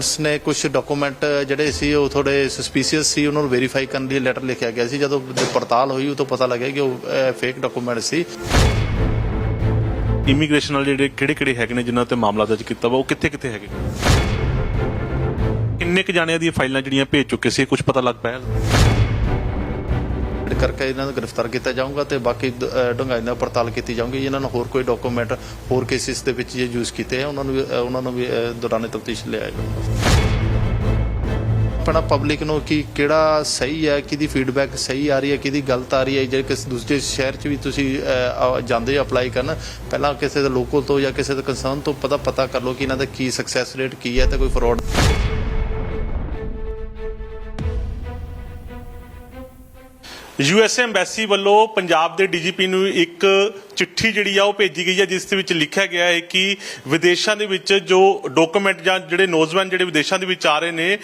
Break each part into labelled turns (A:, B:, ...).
A: ਉਸ ਨੇ ਕੁਝ ਡਾਕੂਮੈਂਟ ਜਿਹੜੇ ਸੀ, ਉਹ ਥੋੜੇ ਸਸਪੀਸੀਅਸ ਸੀ, ਉਹਨਾਂ ਨੂੰ ਵੈਰੀਫਾਈ ਕਰਨ ਲਈ ਲੈਟਰ ਲਿਖਿਆ ਗਿਆ ਸੀ। ਜਦੋਂ ਪੜਤਾਲ ਹੋਈ, ਉਹ ਪਤਾ ਲੱਗਿਆ ਕਿ ਉਹ ਫੇਕ ਡਾਕੂਮੈਂਟ ਸੀ।
B: ਇਮੀਗ੍ਰੇਸ਼ਨ ਨਾਲ ਜਿਹੜੇ ਕਿਹੜੇ ਕਿਹੜੇ ਹੈਗੇ ਨੇ, ਜਿਨ੍ਹਾਂ ਤੇ ਮਾਮਲਾ ਦਰਜ ਕੀਤਾ ਵਾ, ਉਹ ਕਿੱਥੇ ਕਿੱਥੇ ਹੈਗੇ? ਕਿੰਨੇ ਕੁ ਜਾਣਿਆਂ ਦੀਆਂ ਫਾਈਲਾਂ ਜਿਹੜੀਆਂ ਭੇਜ ਚੁੱਕੇ ਸੀ ਕੁਝ ਪਤਾ ਲੱਗ ਪਾਇਆ
A: ਕਰਕੇ ਇਹਨਾਂ ਨੂੰ ਗ੍ਰਿਫਤਾਰ ਕੀਤਾ ਜਾਊਗਾ ਤੇ ਬਾਕੀ ਦ- ਡੂੰਘਾਈ ਨਾਲ ਪੜਤਾਲ ਕੀਤੀ ਜਾਊਗੀ। ਇਹਨਾਂ ਨੂੰ ਹੋਰ ਕੋਈ ਡਾਕੂਮੈਂਟ ਹੋਰ ਕੇਸਿਸ ਦੇ ਵਿੱਚ ਜੇ ਯੂਜ਼ ਕੀਤੇ ਆ, ਉਹਨਾਂ ਨੂੰ ਵੀ- ਉਹਨਾਂ ਨੂੰ ਵੀ ਦੌਰਾਨੇ ਤਫਤੀਸ਼ ਲਿਆਇਆ ਜਾਊਗਾ। ਆਪਣਾ ਪਬਲਿਕ ਨੂੰ ਕਿ, ਕਿਹੜਾ ਸਹੀ ਹੈ, ਕਿਹਦੀ ਫੀਡਬੈਕ ਸਹੀ ਆ ਰਹੀ ਹੈ, ਕਿਹਦੀ ਗਲਤ ਆ ਰਹੀ ਹੈ, ਜਿਹੜੇ ਕਿਸੇ ਦੂਜੇ ਸ਼ਹਿਰ 'ਚ ਵੀ ਤੁਸੀਂ ਜਾਂਦੇ ਹੋ ਅਪਲਾਈ ਕਰਨ, ਪਹਿਲਾਂ ਕਿਸੇ ਦੇ ਲੋਕਲ ਤੋਂ ਜਾਂ ਕਿਸੇ ਦੇ ਕੰਸਰਨ ਤੋਂ ਪਤਾ ਪਤਾ ਕਰ ਲਓ ਕਿ ਇਹਨਾਂ ਦਾ ਕੀ ਸਕਸੈਸ ਰੇਟ ਕੀ ਹੈ ਤੇ ਕੋਈ ਫਰਾਡ
B: ਯੂਐਸ ਐਮਬੈਸੀ ਵੱਲੋਂ ਪੰਜਾਬ ਦੇ ਡੀਜੀਪੀ ਨੂੰ ਇੱਕ ਚਿੱਠੀ ਜਿਹੜੀ ਆ ਉਹ ਭੇਜੀ ਗਈ ਹੈ, ਜਿਸ ਦੇ ਵਿੱਚ ਲਿਖਿਆ ਗਿਆ ਹੈ ਕਿ ਵਿਦੇਸ਼ਾਂ ਦੇ ਵਿੱਚ ਜੋ ਡਾਕੂਮੈਂਟ ਜਾਂ ਜਿਹੜੇ ਨੌਜਵਾਨ ਜਿਹੜੇ ਵਿਦੇਸ਼ਾਂ ਦੇ ਵਿੱਚ ਆ ਰਹੇ ਨੇ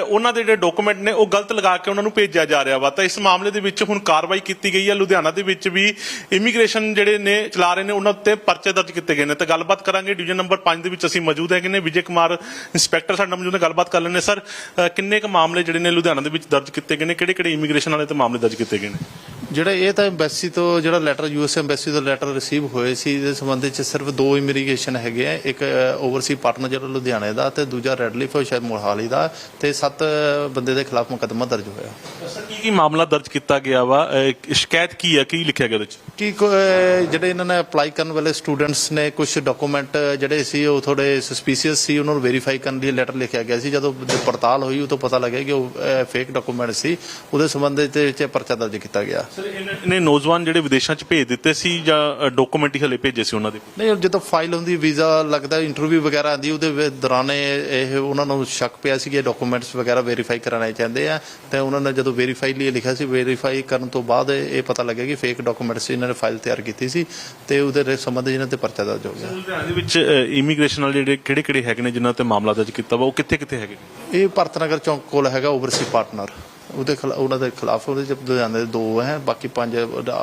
B: ਉਹਨਾਂ ਦੇ ਜਿਹੜੇ ਡਾਕੂਮੈਂਟ ਨੇ, ਉਹ ਗਲਤ ਲਗਾ ਕੇ ਉਹਨਾਂ ਨੂੰ ਭੇਜਿਆ ਜਾ ਰਿਹਾ ਵਾ। ਤਾਂ ਇਸ ਮਾਮਲੇ ਦੇ ਵਿੱਚ ਹੁਣ ਕਾਰਵਾਈ ਕੀਤੀ ਗਈ ਹੈ। ਲੁਧਿਆਣਾ ਦੇ ਵਿੱਚ ਵੀ ਇਮੀਗ੍ਰੇਸ਼ਨ ਜਿਹੜੇ ਨੇ, ਚਲਾ ਰਹੇ ਨੇ, ਉਹਨਾਂ ਉੱਤੇ ਪਰਚੇ ਦਰਜ ਕੀਤੇ ਗਏ ਨੇ। ਤਾਂ ਗੱਲਬਾਤ ਕਰਾਂਗੇ। ਡਿਵੀਜ਼ਨ ਨੰਬਰ 5 ਦੇ ਵਿੱਚ ਅਸੀਂ ਮੌਜੂਦ ਹੈਗੇ ਨੇ। ਵਿਜੇ ਕੁਮਾਰ ਇੰਸਪੈਕਟਰ ਸਾਡੇ ਨਾਲ ਮੌਜੂਦ ਨੇ। ਗੱਲਬਾਤ ਕਰ ਲੈਣੇ ਸਰ ਕਿੰਨੇ ਕੁ ਮਾਮਲੇ ਜਿਹੜੇ ਨੇ ਲੁਧਿਆਣਾ ਦੇ ਵਿੱਚ ਦਰਜ ਕੀਤੇ ਗਏ ਨੇ? ਕਿਹੜੇ ਕਿਹੜੇ ਇਮੀਗ੍ਰੇਸ਼ਨ ਵਾਲੇ ਤੇ ਮਾਮਲੇ ਦਰਜ ਕੀਤੇ ਗਏ ਨੇ
A: ਜਿਹੜਾ ਇਹ ਤਾਂ ਐਮਬੈਸੀ ਤੋਂ ਜਿਹੜਾ ਲੈਟਰ ਯੂਐਸ ਐਮਬੈਸੀ ਤੋਂ ਲੈਟਰ ਰਿਸੀਵ ਹੋਏ ਸੀ ਇਹਦੇ ਸੰਬੰਧ ਵਿੱਚ ਸਿਰਫ ਦੋ ਇਮੀਗ੍ਰੇਸ਼ਨ ਹੈਗੇ ਆ ਇੱਕ ਓਵਰਸੀ ਪਾਰਟਨਰ ਜਿਹੜਾ ਲੁਧਿਆਣੇ ਦਾ ਤੇ ਦੂਜਾ ਰੈਡਲੀਫ ਸ਼ਾਇਦ ਮੋਹਾਲੀ ਦਾ ਤੇ ਸੱਤ ਬੰਦੇ ਦੇ ਖਿਲਾਫ ਮੁਕੱਦਮਾ ਦਰਜ ਹੋਇਆ।
B: ਸਰ ਕੀ ਕੀ ਮਾਮਲਾ ਦਰਜ ਕੀਤਾ ਗਿਆ ਵਾ? ਸ਼ਿਕਾਇਤ ਕੀ ਹੈ ਕੀ ਲਿਖਿਆ ਗਿਆ ਉਹਦੇ ਵਿੱਚ
A: ਕਿ ਜਿਹੜੇ ਇਹਨਾਂ ਨੇ ਅਪਲਾਈ ਕਰਨ ਵਾਲੇ ਸਟੂਡੈਂਟਸ ਨੇ ਕੁਝ ਡਾਕੂਮੈਂਟ ਜਿਹੜੇ ਸੀ ਉਹ ਥੋੜੇ ਸਸਪੀਸੀਅਸ ਸੀ ਉਹਨਾਂ ਨੂੰ ਵੈਰੀਫਾਈ ਕਰਨ ਲਈ ਲੈਟਰ ਲਿਖਿਆ ਗਿਆ ਸੀ। ਜਦੋਂ ਪੜਤਾਲ ਹੋਈ ਉਹ ਤੋਂ ਪਤਾ ਲੱਗਿਆ ਕਿ ਉਹ ਫੇਕ ਡਾਕੂਮੈਂਟ ਸੀ। ਉਹਦੇ ਸੰਬੰਧ ਵਿੱਚ ਪਰਚਾ ਦਰਜ ਕੀਤਾ ਗਿਆ।
B: ਸਰ ਇਹਨੇ ਨੌਜਵਾਨ ਜਿਹੜੇ ਵਿਦੇਸ਼ਾਂ 'ਚ ਭੇਜ ਦਿੱਤੇ ਸੀ ਜਾਂ ਡਾਕੂਮੈਂਟ ਹੀ ਹਲੇ ਭੇਜੇ ਸੀ ਉਹਨਾਂ ਦੇ?
A: ਨਹੀਂ ਜਦੋਂ ਫਾਈਲ ਹੁੰਦੀ ਵੀਜ਼ਾ ਲੱਗਦਾ ਇੰਟਰਵਿਊ ਵਗੈਰਾ ਆਂਦੀ ਉਹਦੇ ਦੌਰਾਨ ਇਹ ਉਹਨਾਂ ਨੂੰ ਸ਼ੱਕ ਪਿਆ ਸੀ ਕਿ ਡਾਕੂਮੈਂਟਸ ਵਗੈਰਾ ਵੈਰੀਫਾਈ ਕਰਾਣੇ ਚਾਹੁੰਦੇ ਆ। ਤੇ ਉਹਨਾਂ ਨੇ ਜਦੋਂ ਵੈਰੀਫਾਈ ਲਈ ਲਿਖਿਆ ਸੀ ਵੈਰੀਫਾਈ ਕਰਨ ਤੋਂ ਬਾਅਦ ਇਹ ਪਤਾ ਲੱਗਿਆ ਕਿ ਫੇਕ ਡਾਕੂਮੈਂਟਸ ਇਹਨਾਂ ਨੇ ਫਾਈਲ ਤਿਆਰ ਕੀਤੀ ਸੀ ਤੇ ਉਹਦੇ ਸੰਬੰਧ ਇਹਨਾਂ ਤੇ ਪਰਚਾ ਦਰਜ ਹੋ ਗਿਆ।
B: ਲੁਧਿਆਣਾ ਦੇ ਵਿੱਚ ਇਮੀਗ੍ਰੇਸ਼ਨ ਨਾਲ ਜਿਹੜੇ ਕਿਹੜੇ ਕਿਹੜੇ ਹੈਗੇ ਨੇ ਜਿਨ੍ਹਾਂ ਤੇ ਮਾਮਲਾ ਦਰਜ ਕੀਤਾ ਵਾ ਉਹ ਕਿੱਥੇ ਕਿੱਥੇ ਹੈਗੇ
A: ਇਹ ਭਰਤਨਗਰ ਚੌਂਕ ਕੋਲ ਹੈਗਾ ਓਵਰਸੀ ਪਾਰਟਨਰ ਉਹਦੇ ਖਿਲਾ- ਉਹਨਾਂ ਦੇ ਖਿਲਾਫ ਉਹਦੇ ਚ ਲੁਧਿਆਣੇ ਦੇ ਦੋ ਹੈ ਬਾਕੀ ਪੰਜ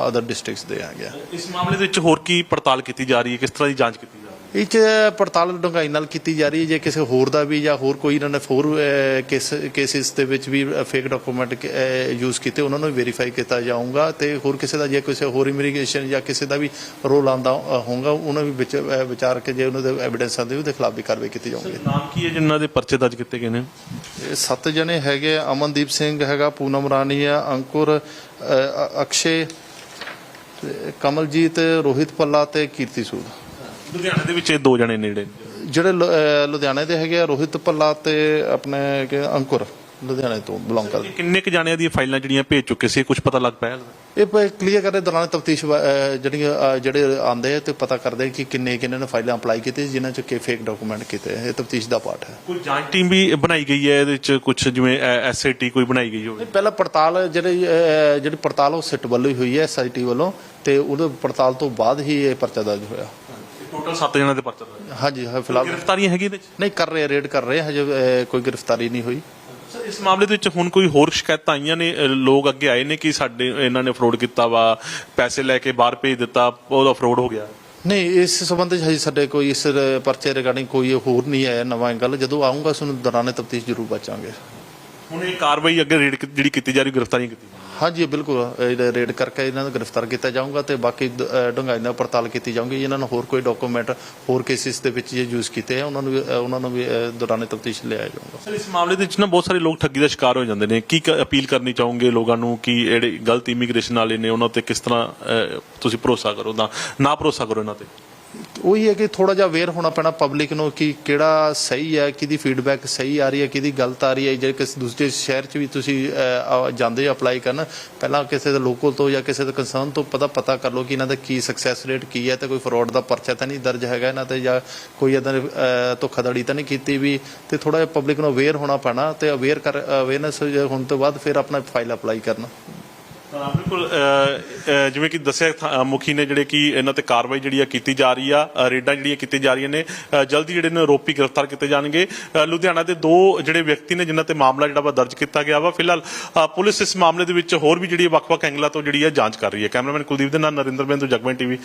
A: ਅਦਰ ਡਿਸਟ੍ਰਿਕਟਸ ਦੇ ਹੈਗੇ ਆ।
B: ਇਸ ਮਾਮਲੇ ਦੇ ਵਿੱਚ ਹੋਰ ਕੀ ਪੜਤਾਲ ਕੀਤੀ ਜਾ ਰਹੀ ਹੈ? ਕਿਸ ਤਰ੍ਹਾਂ ਦੀ ਜਾਂਚ ਕੀਤੀ ਜਾ ਰਹੀ ਹੈ?
A: ਇਹ ਚ ਪੜਤਾਲ ਡੂੰਘਾਈ ਨਾਲ ਕੀਤੀ ਜਾ ਰਹੀ ਹੈ ਜੇ ਕਿਸੇ ਹੋਰ ਦਾ ਵੀ ਜਾਂ ਹੋਰ ਕੋਈ ਇਹਨਾਂ ਨੇ ਹੋਰ ਕੇਸ ਕੇਸਿਸ ਦੇ ਵਿੱਚ ਵੀ ਫੇਕ ਡਾਕੂਮੈਂਟ ਯੂਜ਼ ਕੀਤੇ ਉਹਨਾਂ ਨੂੰ ਵੈਰੀਫਾਈ ਕੀਤਾ ਜਾਊਗਾ ਤੇ ਹੋਰ ਕਿਸੇ ਦਾ ਜੇ ਕਿਸੇ ਹੋਰ ਇਮੀਗ੍ਰੇਸ਼ਨ ਜਾਂ ਕਿਸੇ ਦਾ ਵੀ ਰੋਲ ਆਂਦਾ ਹੋਊਗਾ ਉਹਨਾਂ ਵੀ ਵਿੱਚ ਵਿਚਾਰ ਕੇ ਜੇ ਉਹਨਾਂ ਦੇ ਐਵੀਡੈਂਸ ਆਂਦੇ ਉਹਦੇ ਖਿਲਾਫ ਵੀ ਕਾਰਵਾਈ ਕੀਤੀ ਜਾਊਗੀ।
B: ਨਾਮ ਕੀ ਹੈ ਜਿਨ੍ਹਾਂ ਦੇ ਪਰਚੇ ਦਰਜ ਕੀਤੇ ਗਏ ਨੇ?
A: ਇਹ ਸੱਤ ਜਣੇ ਹੈਗੇ ਆ, ਅਮਨਦੀਪ ਸਿੰਘ ਹੈਗਾ ਪੂਨਮ ਰਾਣੀ ਆ ਅੰਕੁਰ ਅ, ਅਕਸ਼ੇ ਤੇ ਕਮਲਜੀਤ ਰੋਹਿਤ ਪੱਲਾ ਤੇ ਕੀਰਤੀ ਸੂਦ।
B: ਲੁਧਿਆਣਾ ਦੇ ਵਿੱਚ ਇਹ ਦੋ ਜਣੇ ਨੇੜੇ।
A: ਜਿਹੜੇ ਲੁ- ਅ, ਲੁਧਿਆਣੇ ਦੇ ਹੈਗੇ ਆ ਰੋਹਿਤ ਪੱਲਾ ਤੇ ਆਪਣੇ ਕਿ ਅੰਕੁਰ ਲੁਧਿਆਣੇ ਤੋਂ ਬਿਲੋਂਗ ਕਰਦੇ।
B: ਕਿੰਨੇ ਕੁ ਜਾਣਿਆਂ ਦੀਆਂ ਫਾਈਲਾਂ ਜਿਹੜੀਆਂ ਭੇਜ ਚੁੱਕੇ ਸੀ ਕੁਝ ਪਤਾ ਲੱਗ ਪਾਇਆ
A: ਇਹ ਕਲੀਅਰ ਕਰਦੇ ਦੌਰਾਨ ਤਫਤੀਸ਼ ਜਿਹੜੇ ਆਂਦੇ ਆ ਤੇ ਪਤਾ ਕਰਦੇ ਕਿ ਕਿੰਨੇ ਕਿੰਨੇ ਨੇ ਫਾਈਲਾਂ ਅਪਲਾਈ ਕੀਤੀਆਂ ਜਿਨ੍ਹਾਂ ਚ ਕਿ ਫੇਕ ਡਾਕੂਮੈਂਟ ਕੀਤੇ ਇਹ ਤਫਤੀਸ਼ ਦਾ ਪਾਰਟ ਹੈ।
B: ਕੋਈ ਜਾਂਚ ਟੀਮ ਵੀ ਬਣਾਈ ਗਈ ਹੈ ਇਹਦੇ ਵਿੱਚ ਕੁਝ ਜਿਵੇਂ ਐਸਆਈਟੀ ਕੋਈ ਬਣਾਈ ਗਈ ਹੋਵੇ?
A: ਪਹਿਲਾਂ ਪੜਤਾਲ ਜਿਹੜੀ ਜਿਹੜੀ ਪੜਤਾਲ ਉਹ ਸਿੱਟ ਵੱਲੋਂ ਹੀ ਹੋਈ ਹੈ ਐਸਆਈਟੀ ਵੱਲੋਂ ਤੇ ਉਹਦੇ ਪੜਤਾਲ ਤੋਂ ਬਾਅਦ ਹੀ ਇਹ ਪਰਚਾ ਦਰਜ ਹੋਇਆ।
B: ਟੋਟਲ 7 ਜਣਾਂ ਦੇ ਪਰਚਾ ਦਰਜ।
A: ਹਾਂਜੀ ਫਿਲਹਾਲ
B: ਗ੍ਰਿਫਤਾਰੀਆਂ ਹੈਗੀ ਇਹਦੇ ਵਿੱਚ
A: ਨਹੀਂ ਕਰ ਰਹੇ ਰੇਡ ਕਰ ਰਹੇ ਹਜੇ ਕੋਈ ਗ੍ਰਿਫਤਾਰੀ ਨਹੀਂ ਹੋਈ।
B: ਸਰ, ਇਸ ਮਾਮਲੇ ਦੇ ਵਿੱਚ ਹੁਣ ਕੋਈ ਹੋਰ ਸ਼ਿਕਾਇਤਾਂ ਆਈਆਂ ਨੇ? ਅਹ, ਲੋਕ ਅੱਗੇ ਆਏ ਨੇ ਕਿ ਸਾਡੇ, ਇਹਨਾਂ ਨੇ ਫਰੋਡ ਕੀਤਾ ਵਾ, ਪੈਸੇ ਲੈ ਕੇ ਬਾਹਰ ਭੇਜ ਦਿੱਤਾ, ਉਹਦਾ ਫਰੋਡ ਹੋ ਗਿਆ?
A: ਨਹੀਂ, ਇਸ ਸੰਬੰਧ ਵਿੱਚ ਹਜੇ ਸਾਡੇ ਕੋਈ ਇਸ ਪਰਚੇ ਰਿਗਾਰਡਿੰਗ ਕੋਈ ਹੋਰ ਨਹੀਂ ਆਇਆ, ਨਵਾਂ ਗੱਲ। ਜਦੋਂ ਆਉਂਗਾ ਤੁਹਾਨੂੰ ਦੌਰਾਨੇ ਤਫਤੀਸ਼ ਜ਼ਰੂਰ ਬਚਾਂਗੇ।
B: ਹੁਣ ਇਹ ਕਾਰਵਾਈ ਅੱਗੇ ਰੇਡ ਜਿਹੜੀ ਕੀਤੀ ਜਾ ਰਹੀ ਗ੍ਰਿਫਤਾਰੀ ਕੀਤੀ
A: ਹਾਂਜੀ ਬਿਲਕੁਲ ਇਹ ਰੇਡ ਕਰਕੇ ਇਹਨਾਂ ਨੂੰ ਗ੍ਰਿਫਤਾਰ ਕੀਤਾ ਜਾਊਗਾ ਤੇ ਬਾਕੀ ਦ- ਡੂੰਘਾਈ ਨਾਲ ਪੜਤਾਲ ਕੀਤੀ ਜਾਊਗੀ। ਇਹਨਾਂ ਨੂੰ ਹੋਰ ਕੋਈ ਡਾਕੂਮੈਂਟ ਹੋਰ ਕੇਸਿਸ ਦੇ ਵਿੱਚ ਜੇ ਯੂਜ਼ ਕੀਤੇ ਆ ਉਹਨਾਂ ਨੂੰ ਉਹਨਾਂ ਨੂੰ ਵੀ ਦੌਰਾਨੇ ਤਫਤੀਸ਼ ਲਿਆਇਆ ਜਾਊਗਾ।
B: ਸਰ ਇਸ ਮਾਮਲੇ ਦੇ ਵਿੱਚ ਨਾ ਬਹੁਤ ਸਾਰੇ ਲੋਕ ਠੱਗੀ ਦਾ ਸ਼ਿਕਾਰ ਹੋ ਜਾਂਦੇ ਨੇ। ਕੀ ਅਪੀਲ ਕਰਨੀ ਚਾਹੋਗੇ ਲੋਕਾਂ ਨੂੰ ਕਿ ਜਿਹੜੇ ਗਲਤ ਇਮੀਗ੍ਰੇਸ਼ਨ ਵਾਲੇ ਨੇ ਉਹਨਾਂ ਤੇ ਕਿਸ ਤਰ੍ਹਾਂ ਤੁਸੀਂ ਭਰੋਸਾ ਕਰੋ ਨਾ ਨਾ ਭਰੋਸਾ ਕਰੋ ਇਹਨਾਂ ਤੇ?
A: ਉਹੀ ਹੈ ਕਿ ਥੋੜਾ ਜਿਹਾ ਅਵੇਅਰ ਹੋਣਾ ਪੈਣਾ ਪਬਲਿਕ ਨੂੰ ਕਿ ਕਿਹੜਾ ਸਹੀ ਹੈ, ਕਿਹਦੀ ਫੀਡਬੈਕ ਸਹੀ ਆ ਰਹੀ ਹੈ, ਕਿਹਦੀ ਗਲਤ ਆ ਰਹੀ ਹੈ, ਜੇ ਕਿਸੇ ਦੂਸਰੇ ਸ਼ਹਿਰ 'ਚ ਵੀ ਤੁਸੀਂ ਜਾਂਦੇ ਹੋ ਅਪਲਾਈ ਕਰਨ, ਪਹਿਲਾਂ ਕਿਸੇ ਦੇ ਲੋਕਲ ਤੋਂ ਜਾਂ ਕਿਸੇ ਦੇ ਕੰਸਰਨ ਤੋਂ ਪਤਾ ਪਤਾ ਕਰ ਲਓ ਕਿ ਇਹਨਾਂ ਦਾ ਕੀ ਸਕਸੈਸ ਰੇਟ ਕੀ ਹੈ ਤੇ ਕੋਈ ਫਰਾਡ ਦਾ ਪਰਚਾ ਤਾਂ ਨਹੀਂ ਦਰਜ ਹੈਗਾ ਇਹਨਾਂ ਤੇ ਜਾਂ ਕੋਈ ਇਦਾਂ ਧੋਖਾਧੜੀ ਤਾਂ ਨਹੀਂ ਕੀਤੀ ਵੀ, ਤੇ ਥੋੜਾ ਜਿਹਾ ਪਬਲਿਕ ਨੂੰ ਅਵੇਅਰ ਹੋਣਾ ਪੈਣਾ ਤੇ ਅਵੇਅਰ ਕਰ ਅਵੇਅਰਨੈਸ ਹੋਣ ਤੋਂ ਬਾਅਦ ਫਿਰ ਆਪਣਾ ਫਾਈਲ ਅਪਲਾਈ ਕਰਨਾ।
B: ਤਾਂ ਬਿਲਕੁਲ ਅਹ, ਅਹ, ਜਿਵੇਂ ਕਿ ਦੱਸਿਆ ਥਾ- ਅਹ, ਮੁਖੀ ਨੇ ਜਿਹੜੇ ਕਿ ਇਹਨਾਂ ਤੇ ਕਾਰਵਾਈ ਜਿਹੜੀ ਆ ਕੀਤੀ ਜਾ ਰਹੀ ਆ ਅਹ, ਰੇਡਾਂ ਜਿਹੜੀਆਂ ਕੀਤੀ ਜਾ ਰਹੀਆਂ ਨੇ ਅਹ, ਜਲਦੀ ਜਿਹੜੇ ਨੇ ਆਰੋਪੀ ਗ੍ਰਿਫਤਾਰ ਕੀਤੇ ਜਾਣਗੇ। ਅਹ, ਲੁਧਿਆਣਾ ਦੇ ਦੋ ਜਿਹੜੇ ਵਿਅਕਤੀ ਨੇ ਜਿਨ੍ਹਾਂ ਤੇ ਮਾਮਲਾ ਜਿਹੜਾ ਵਾ ਦਰਜ ਕੀਤਾ ਗਿਆ ਵਾ। ਫਿਲਹਾਲ ਅਹ, ਪੁਲਿਸ ਇਸ ਮਾਮਲੇ ਦੇ ਵਿੱਚ ਹੋਰ ਵੀ ਜਿਹੜੀ ਵੱਖ-ਵੱਖ ਐਂਗਲਾਂ ਤੋਂ ਜਿਹੜੀ ਆ ਜਾਂਚ ਕਰ ਰਹੀ ਹੈ। ਕੈਮਰਾਮੈਨ ਕੁਲਦੀਪ ਦੇ ਨਾਲ ਨਰਿੰਦਰ ਬਿੰਦੂ ਜਗਮਨ ਟੀਵੀ